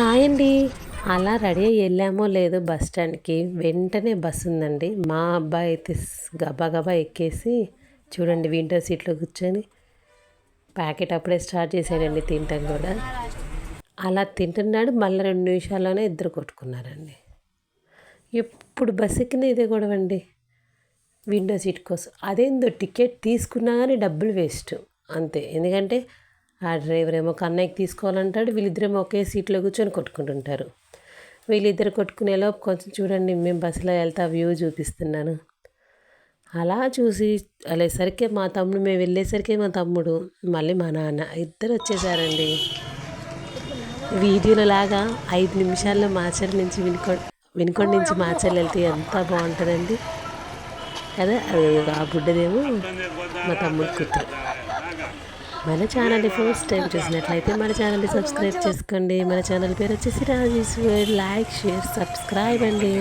Hi అండి. అలా ready అయ్యి వెళ్ళామో లేదో బస్ స్టాండ్కి వెంటనే బస్ ఉందండి. మా అబ్బాయి అయితే గబాగబా గబా గబా ఎక్కేసి చూడండి వింటర్ సీట్లో కూర్చొని ప్యాకెట్ అప్పుడే స్టార్ట్ చేశాడండి తింటాం కూడా. అలా తింటున్నాడు. మళ్ళీ రెండు నిమిషాల్లోనే ఇద్దరు కొట్టుకున్నారండి. ఎప్పుడు బస్ ఎక్కిన ఇదే గొడవ అండి. విండో సీట్ కోసం. అదేందో టికెట్ తీసుకున్నా కానీ డబ్బులు వేస్ట్. అంతే. ఎందుకంటే ఆ డ్రైవర్ ఏమో కన్నయ్యకి తీసుకోవాలంటాడు. వీళ్ళిద్దరేమో ఒకే సీట్లో కూర్చొని కొట్టుకుంటుంటారు. వీళ్ళిద్దరు కొట్టుకునేలోపు కొంచెం చూడండి మేము బస్సులో వెళ్తా వ్యూ చూపిస్తున్నాను. అలా చూసి వెళ్ళేసరికి మా తమ్ముడు మేము వెళ్ళేసరికి మా తమ్ముడు మళ్ళీ మా నాన్న ఇద్దరు వచ్చేసారండి. వీడియోలో లాగా ఐదు నిమిషాల్లో మాచర్ నుంచి వినుకొ వినుకొండ నుంచి మాచర్లు వెళ్తే ఎంత బాగుంటుందండి. కదా అది ఆ బుడ్డదేమో మా తమ్ముడు కూతురు. మన ఛానల్ని ఫస్ట్ టైం చూసినట్లయితే మన ఛానల్ని సబ్స్క్రైబ్ చేసుకోండి. మన ఛానల్ పేరు వచ్చేసి రాజేశ్వర్. లైక్ షేర్ సబ్స్క్రైబ్ అండి.